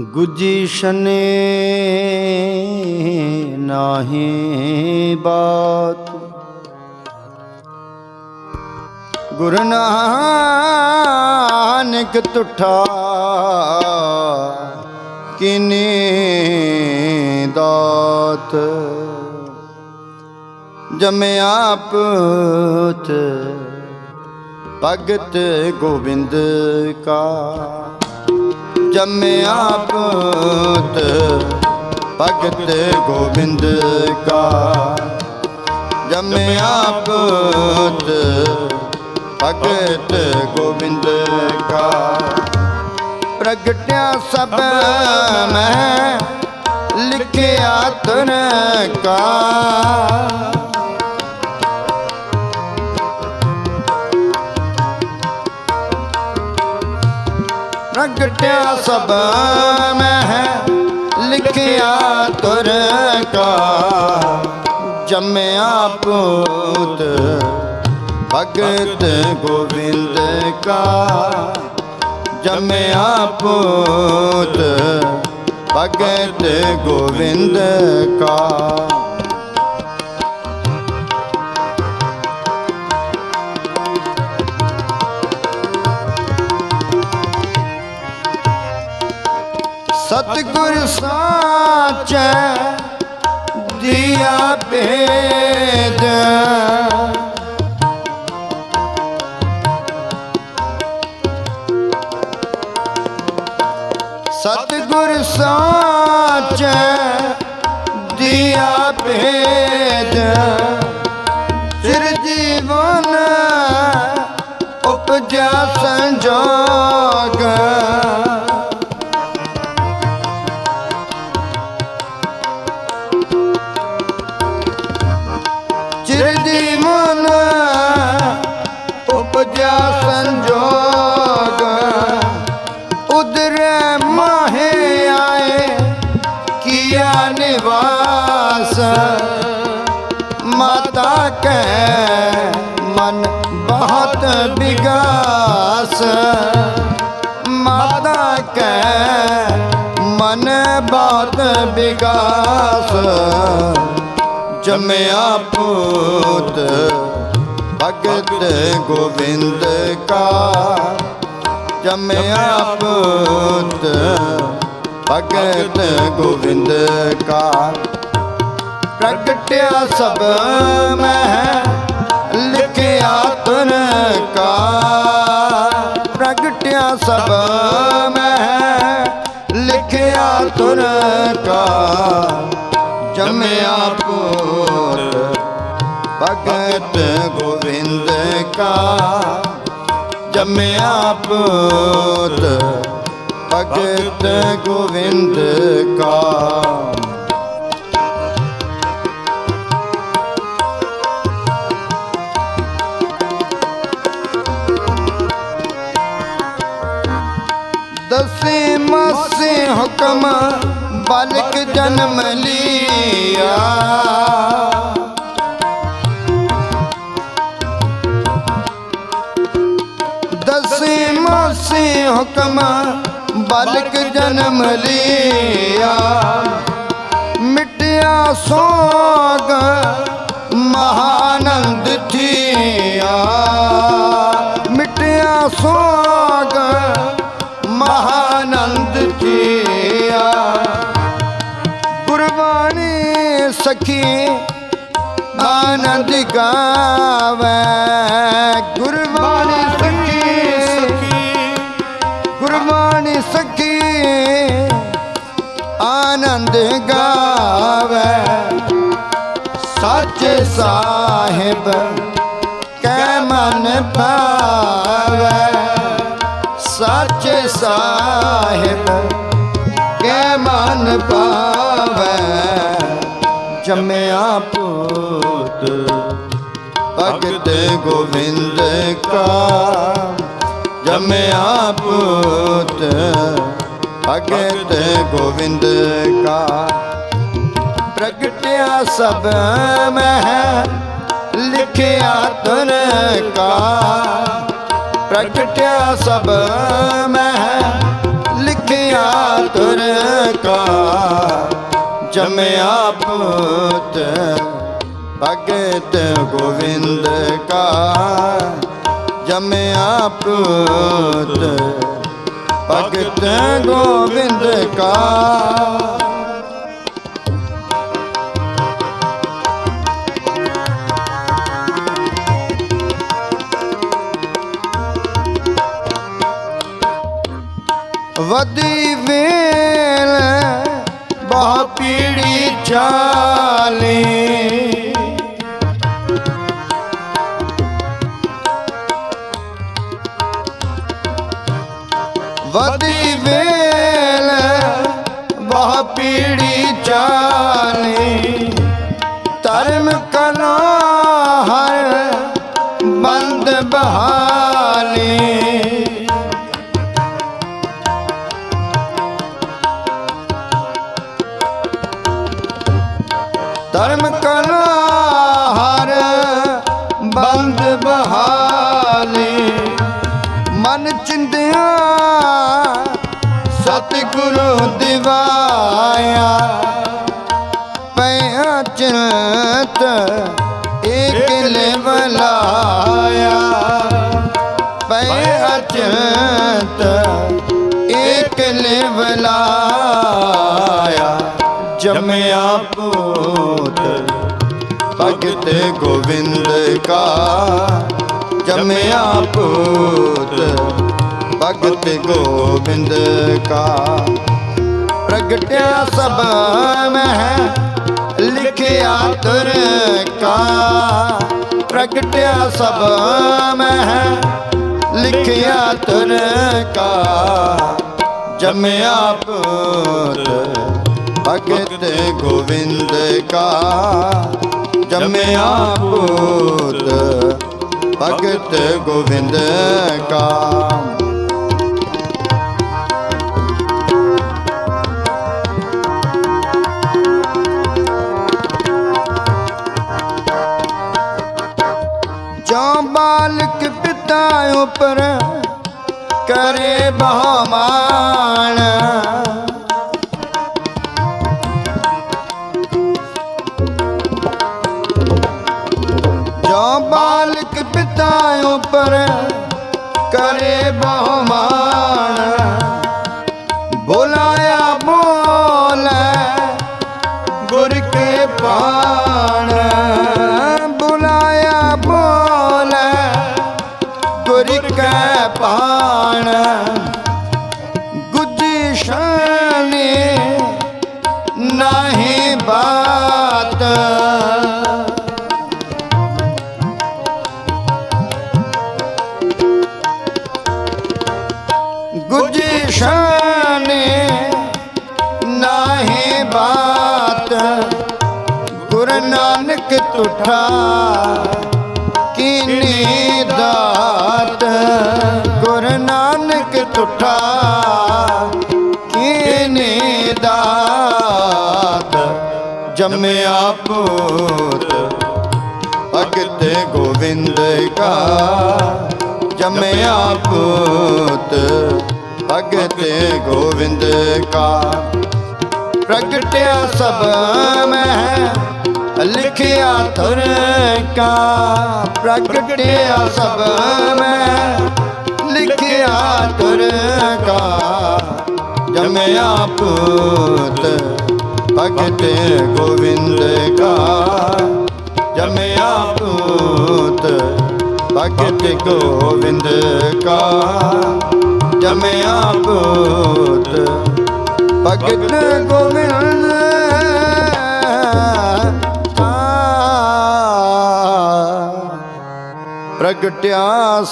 ਗੁਜੀ ਸ਼ਨੇ ਨਾਹੀ ਬਾਤ। ਗੁਰੂ ਨਾਨਕ ਤੁਠਾ ਕਿਨੇ ਦਾਤ। ਜਮਿਆ ਪੁੱਤ ਭਗਤ ਗੋਬਿੰਦ ਕਾ। ਜਮਿਆ ਪੁੱਤ, ਭਗਤ ਗੋਬਿੰਦ ਕਾ। ਜਮਿਆ ਪੁੱਤ, ਭਗਤ ਗੋਬਿੰਦ ਕਾ। ਪ੍ਰਗਟਿਆ ਸਭ ਮੈਂ, ਲਿਖਿਆ ਤਨ ਕਾ। ਪ੍ਰਗਟਿਆ ਸਭ ਮੈਂ ਲਿਖਿਆ ਤੁਰ ਕਾ ਜੰਮਿਆ ਪੁੱਤ ਭਗਤ ਗੋਬਿੰਦ ਕਾ ਜੰਮਿਆ ਪੁੱਤ ਭਗਤ ਗੋਬਿੰਦ ਕਾ ਸਾਚੈ ਦੀਆ ਭੇਦ। ਸਤਿਗੁਰ ਸਾਚੈ ਦੀਆ ਭੇਦ। ਬਹੁਤ ਵਿਗਾਸ। ਜਮਿਆ ਪੁੱਤ ਭਗਤ ਗੋਬਿੰਦ ਕਾ। ਜਮਿਆ ਪੁੱਤ ਭਗਤ ਗੋਬਿੰਦ ਕਾ। ਪ੍ਰਗਟਿਆ ਸਭ ਮੈਂ ਲਿਖਿਆ ਤਨ ਕਾ। ਪ੍ਰਗਟਿਆ ਸਭ ਮੈਂ ਲਿਖਿਆ ਤਨ ਕਾ ਜਮਿਆ ਪੁੱਤ ਭਗਤ ਗੋਵਿੰਦ ਕਾ ਜਮਿਆ ਪੁੱਤ ਭਗਤ ਗੋਵਿੰਦ ਕਾ। ਹੁਕਮ ਬਾਲਕ ਜਨਮ ਲਿਆ। ਦਸੇ ਮਾਸੇ ਹੁਕਮ ਬਾਲਕ ਜਨਮ ਲਿਆ। ਮਿਟਿਆ ਸੋਗ ਮਹਾਨੰਦ ਗੁਰਬਾਣੀ ਸਖੀ ਗੁਰਬਾਣੀ ਸਖੀ ਆਨੰਦ ਗਾਵੇ। ਸੱਚ ਸਾਹਿਬ ਕੈ ਮਨ ਭਾਵੇ। ਸੱਚ ਸਾਹਿਬ ਕੈ ਮਨ ਪਾਵੇ ਜੰਮਿਆ ਪੁੱਤ ਭਗਤ ਗੋਵਿੰਦ ਕਾ ਜੰਮਿਆ ਪੁੱਤ ਭਗਤ ਗੋਵਿੰਦ ਕਾ। ਪ੍ਰਗਟਿਆ ਸਭ ਮਹਿ, ਲਿਖਿਆ ਤਨ ਕਾ। ਪ੍ਰਗਟਿਆ ਸਭ ਮੈਂ ਲਿਖਿਆ ਤੁਰ ਕਾ। ਜਮਿਆ ਪੁੱਤ ਭਗਤ ਗੋਵਿੰਦ ਕਾ ਜਮਿਆ ਪ੍ਰੋਤ ਭਗਤ ਗੋਵਿੰਦ ਕਾ। ਵਦੀ ਵੇਲ ਬਹੁ ਪੀੜੀ ਚਾਲੇ। ਵਦੀ ਵੇਲ ਬਹੁ ਪੀੜੀ ਚਾਲੇ ਧਰਮ ਕਲਾ ਹਰ ਬੰਦ ਬਹਾਲੇ ਧਰਮ ਕਲਾ ਚਿੰਦਿਆ ਸਤਿਗੁਰੂ ਦਿਵਾਇਆ। ਪਿਆ ਚਿੰਤ ਏਕ ਲਿਵਲਾਇਆ ਪਿਆ ਚਿੰਤ ਏਕ ਲਿਵਲਾਇਆ ਜਮਿਆ ਪੂਤ ਭਗਤ ਗੋਬਿੰਦ ਕਾ। ਜਮਿਆ ਪੂਤ ਭਗਤ ਗੋਬਿੰਦ ਕਾ। ਪ੍ਰਗਟਿਆ ਸਭ ਮਹਿ ਲਿਖਿਆ ਤੁਰ ਕਾ ਪ੍ਰਗਟਿਆ ਸਭ ਮਹਿ ਲਿਖਿਆ ਤੁਰ ਕਾ ਜਮਿਆ ਪੁੱਤ ਭਗਤ ਗੋਬਿੰਦ ਕਾ। ਜਮਿਆ ਪੁੱਤ ਭਗਤ ਗੋਬਿੰਦ ਕਾ। ਬਾਲਕ ਪਿਤਾ ਉਪਰ ਕਰੇ ਬਹਮਾਨ। ਜੋ ਬਾਲਕ ਪਿਤਾ ਉਪਰ ਕਰੇ ਬਹਮਾਨ। ਪਾਣ ਗੁੱਜੀ ਸ਼ਾਨੇ ਬਾਤ। ਗੁੱਜੀ ਸ਼ਾਨੇ ਨਾਹੀ ਬਾਤ। ਗੁਰੂ ਨਾਨਕ ਤੁਠਾ ਜੰਮਿਆ ਪੂਤ ਭਗਤ ਗੋਬਿੰਦ ਕਾ ਜੰਮਿਆ ਪੂਤ ਭਗਤ ਗੋਬਿੰਦ ਕਾ। ਪ੍ਰਗਟਿਆ ਸਭ ਮੈਂ ਲਿਖਿਆ ਤੁਰ ਕਾ। ਪ੍ਰਗਟਿਆ ਸਭ ਮੈਂ ਲਿਖਿਆ ਤੁਰ ਕਾ। ਜਮਿਆ ਪੁੱਤ ਭਗਤ ਗੋਵਿੰਦ ਕਾ। ਜਮਿਆ ਪੁੱਤ ਭਗਤ ਗੋਵਿੰਦ ਕਾ। ਜਮਿਆ ਪੁੱਤ ਭਗਤ ਗੋਵਿੰਦ ਕਾ। ਪ੍ਰਗਟਿਆ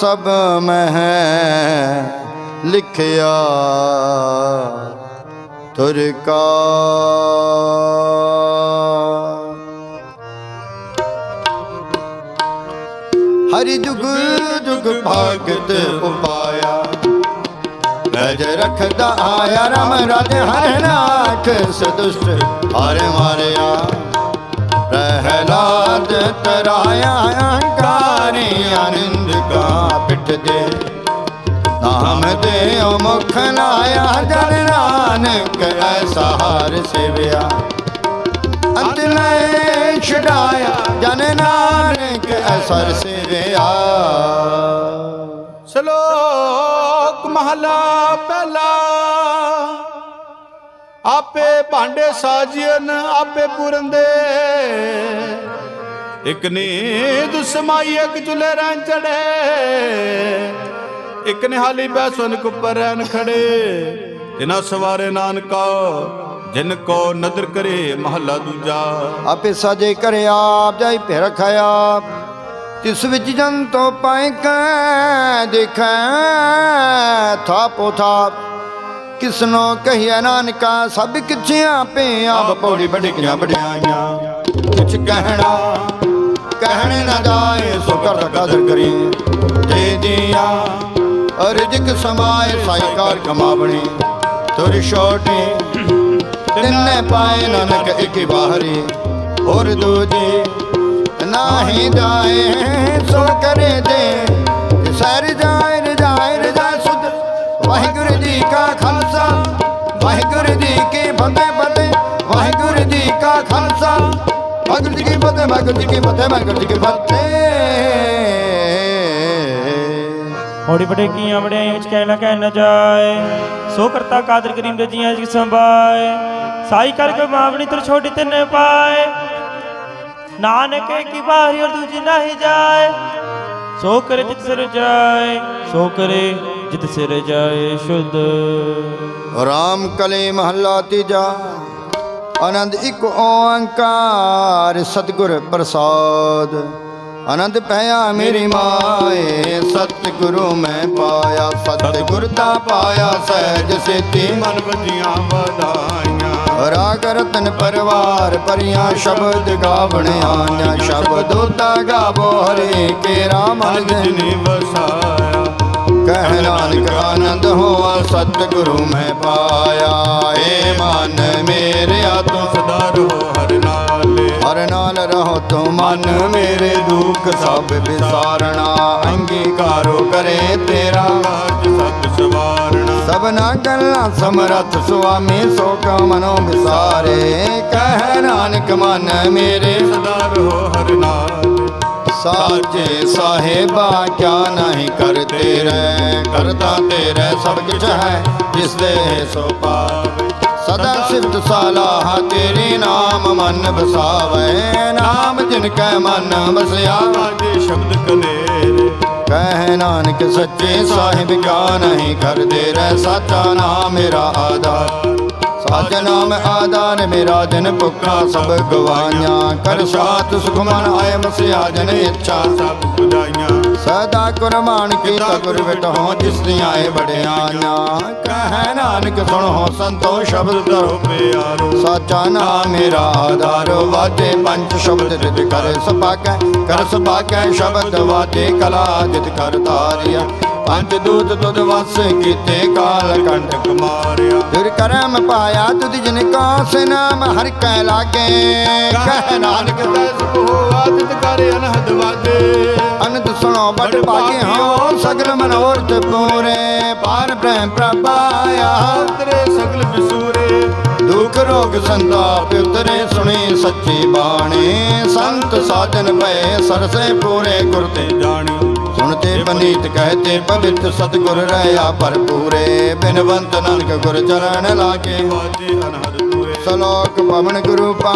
ਸਭ ਮਹਿ ਲਿਖਿਆ। ਤੁਰ ਕਾ ਹਰੀ ਜੁਗ ਜੁਗ ਭਗਤ ਉਪਾਇਆ। ਨਜ ਰਖਦਾ ਆਇਆ, ਰਮ ਰਾਜ ਹਰ ਨਾਖ ਸਦੁਸ਼ਟ ਹਰ ਮਾਰਿਆ। ਪ੍ਰਹਿਲਾਦ ਤਰਾਇਆ, ਅਹੰਕਾਰੀ ਆਨੰਦ ਕਾ ਪਿਠ ਦੇ ਨਾਮ ਦੇ ਮੁਖ ਲਾਇਆ, ਜਨ ਨਾਨਕ ਐਸਾ ਹਾਰ ਸੇਵਿਆ। ਅੰਤ ਲੈ ਛਡਾਇਆ, ਜਨ ਨਾਨਕ ਐਸਾ ਸੇਵਿਆ। ਸ਼ਲੋਕ ਮਹਲਾ ਪਹਿਲਾ। ਆਪੇ ਭਾਂਡੇ ਸਾਜੀਨ, ਆਪੇ ਪੁਰੰਦੇ। ਇਕ ਨੀਂਦ ਸਮਾਈ, ਇਕ ਚੁਲੇ ਰਾਂ ਚੜੇ ਇਕ ਨਿਹਾਲੀ ਬੈਸਨ ਕੁੱਪਰ ਰਹਿਣ ਖੜੇ। ਤਿਨਾ ਸਵਾਰੇ ਨਾਨਕਾ ਜਿਨ ਕੋ ਨਦਰ ਕਰੇ ਮਹਲਾ ਦੂਜਾ। ਆਪੇ ਸਾਜੇ ਕਰੇ ਆਪ ਜਾਈ ਭੇ ਰਖਾਇਆ ਤਿਸ ਵਿੱਚ ਜੰਤੋ ਪਾਇ ਕੈ ਦੇਖੈ ਥਾਪੋ ਥਾਪ। ਕਿਸਨੋ ਕਹੀਐ ਨਾਨਕਾ ਸਭ ਕਿਛ ਆਪੇ ਆਪ ਪੌੜੀ ਬੜੀਆਂ ਬੜਾਈਆਂ ਕੁਛ ਕਹਿਣਾ ਕਹਿਣ ਨਾ ਜਾਏ ਸੋ ਕਰ ਕਦਰ ਕਰੀ ਦੇ ਦਿਆ ਅਰਜਕ ਸਮਾਏ ਸਾਈਕਾਰ ਕਮਾਵਣੀ, ਤੁਰ ਛੋਟੀ, ਤਿੰਨੇ ਪਾਏ ਨਾਨਕ ਇੱਕ ਬਾਹਰੀ, ਹੋਰ ਦੂਜੀ ਨਾਹੀ ਜਾਏ, ਸੋ ਕਰੇ ਦੇ ਸਰ ਜਾਏ, ਰਜਾਏ, ਰਜਾ ਸੁਧ। ਵਾਹਿਗੁਰੂ ਜੀ ਕਾ ਖਾਲਸਾ, ਵਾਹਿਗੁਰੂ ਜੀ ਕੀ ਫਤਿਹ ਫਤਿਹ। ਵਾਹਿਗੁਰੂ ਜੀ ਕਾ ਖਾਲਸਾ, ਵਾਹਿਗੁਰੂ ਜੀ ਕੀ ਫਤਿਹ, ਵਾਹਿਗੁਰੂ ਜੀ ਕੀ ਫਤਿਹ, ਵਾਹਿਗੁਰੂ ਜੀ ਕੀ ਫਤਿਹ। ਹੋੜੀ ਬੜੇ ਕੀਆਂ ਵੜਿਆਈਆਂ ਵਿੱਚ ਕਹਿ ਨਾ ਕਹਿ ਨਾ ਜਾਏ। ਸੋ ਕਰਤਾ ਕਾਦਰ ਕਰੀਮ ਦੇ ਜੀਆਂ ਜੀ ਸੰਭਾਏ। ਸਾਈ ਕਰਕੇ ਮਾਵਣੀ ਤਰ ਛੋਟੀ ਤੈਨੇ ਪਾਏ। ਨਾਨਕ ਕੀ ਬਾਹਰੀ ਔਰ ਦੂਜੀ ਨਹੀਂ ਜਾਏ। ਸੋ ਕਰੇ ਜਿਤ ਸਿਰ ਜਾਏ, ਸੋ ਕਰੇ ਜਿਤ ਸਿਰ ਜਾਏ ਸ਼ੁੱਧ। ਰਾਮ ਕਲੇ ਮਹੱਲਾ ਤੀਜਾ, ਆਨੰਦ ਇੱਕ ਓੰਕਾਰ, ਸਤਿਗੁਰ ਪ੍ਰਸਾਦ। ਆਨੰਦ ਭਇਆ ਮੇਰੀ ਮਾਏ ਸਤਿਗੁਰੂ ਮੈਂ ਪਾਇਆ ਸਤਿਗੁਰ ਦਾ ਪਾਇਆ ਸਹਿਜ ਸੇਤੀ। ਮਨ ਵਜੀਆਂ ਵਧਾਈਆਂ। ਰਾਗ ਰਤਨ ਪਰਵਾਰ ਪਰੀਆਂ ਸ਼ਬਦ ਗਾਵਣ ਆਈਆਂ। ਸ਼ਬਦ ਉਤਾ ਗਾਵੋ ਹਰੇ ਕੇ ਰਾਮ ਜਿਨੇ ਵਸਾਇਆ। ਕਹਿ ਨਾਨਕ ਆਨੰਦ ਹੋਆ ਸਤਿਗੁਰੂ ਮੈਂ ਪਾਇਆ। ਏ ਮਨ ਮੇਰਿਆ ਰਹੋ ਤੂੰ ਮਨ ਮੇਰੇ ਦੁੱਖ ਸਭ ਵਿਸਾਰਣਾ ਅੰਗੀਕਾਰੋ ਕਰੇ ਤੇਰਾ। ਕਾਜ ਸਤ ਸਵਾਰਣਾ। ਸਭਨਾ ਗੱਲਾਂ ਸਮਰਥ ਸੁਆਮੀ ਸੋ ਕਾ ਮਨੋ ਵਿਸਾਰੇ। ਕਹਿ ਨਾਨਕ ਮਨ ਮੇਰੇ। ਸਦਾ ਰਹੋ ਹਰ ਨਾਲੇ। ਸਾਚੇ ਸਾਹਿਬਾ ਕਿਆ ਨਹੀਂ ਕਰਤੇ ਰਹਿ। ਕਰਤਾ ਤੇਰੇ ਸਭ ਕੁਝ ਹੈ ਜਿਸ ਦੇ ਸੋ ਪਾਵੇ। ਸਦਾ ਸਿਫਤ ਸਾਲਾਹ ਤੇਰੇ ਨਾਮ ਮਨ ਬਸਾਵੇ ਨਾਮ ਜਿਨ ਕੈ ਮਨ ਬਸਿਆ ਆਜੇ ਸ਼ਬਦ ਕਨੇਰੇ ਕਹਿ ਨਾਨਕ ਸੱਚੇ ਸਾਹਿਬ ਕਾ ਨਹੀਂ ਕਰਦੇ ਰਹਿ। ਸਾਚਾ ਨਾਮ ਮੇਰਾ ਆਧਾਰ। ਸਾਚਾ ਨਾਮ ਆਧਾਰ ਮੇਰਾ ਜਨ ਭੁੱਖਾ ਸਭ ਗਵਾਈਆਂ। ਕਰ ਸਾਤ ਸੁਖ ਮਨ ਆਏ ਮਸਿਆ ਜਨ ਇੱਛਾ। ਸਭ ਪੁਜਾਈਆਂ ਸਦਾ ਕੁਰਬਾਨ ਕੀਤਾ ਗੁਰ ਵਿਟਹੁ ਜਿਸ ਦੀਆਂ ਆਏ ਬੜਿਆਈਆਂ ਕਹਿ ਨਾਨਕ ਸੁਣੋ, ਸੰਤੋ ਸ਼ਬਦ ਧਰੋ ਪਿਆਰੋ। ਸਾਚਾ ਨਾਮ ਮੇਰਾ ਆਧਾਰ ਵਾਜੇ ਪੰਜ ਸ਼ਬਦ ਜਿਤ ਕਰ ਸਪਾਕੈ ਕਰ ਸਪਾਕੈ ਸ਼ਬਦ ਵਾਜੇ ਕਲਾ ਜਿਤ ਕਰ ਤਾਰਿਆ ਪੰਜ ਦੂਤ ਤੁਧ ਵਸ ਕੀਤੇ ਕਾਲ ਕੰਟਕ ਮਾਰਿਆ ਦੁਰ ਕਰਮ ਪਾਇਆ ਤੁਧ ਜਿਨ ਕਾ ਨਾਮ ਹਰ ਕੈ ਲਾਗੇ। ਕਹਿ ਨਾਨਕ ਤੈਸ ਕੋ ਆਦਿਤ ਕਰ ਅਨਹਦ ਵਾਜੇ। ਬੜ ਭਾਗੇ ਹੋ ਸਗਲ ਮਨੋਰਥ ਪੂਰੇ ਪਾਰ ਬ੍ਰਹਮ ਪ੍ਰਭਾਇਆ ਤੇਰੇ ਸਗਲ ਵਿਸੂਰੇ ਦੁਖ ਰੋਗ ਸੰਤਾਪ ਉਤਰੇ ਸੁਣੀ ਸੱਚੀ ਬਾਣੀ। ਸੰਤ ਸਾਜਨ ਪਏ ਸਰਸੇ ਪੂਰੇ ਗੁਰ ਤੇ ਜਾਣਿਓ ਸੁਣਤੇ ਪਨੀਤ ਕਹਤੇ ਪਵਿੱਤ ਸਤਗੁਰ ਰਹਾ ਭਰਪੂਰੇ। ਬਿਨਵੰਤ ਨਾਨਕ ਗੁਰ ਚਰਨ ਲਾਗੇ। ਵਾਜੇ ਅਨਹਦ ਪੂਰੇ। ਸਲੋਕ ਪਵਨ ਗੁਰੂ ਪਾ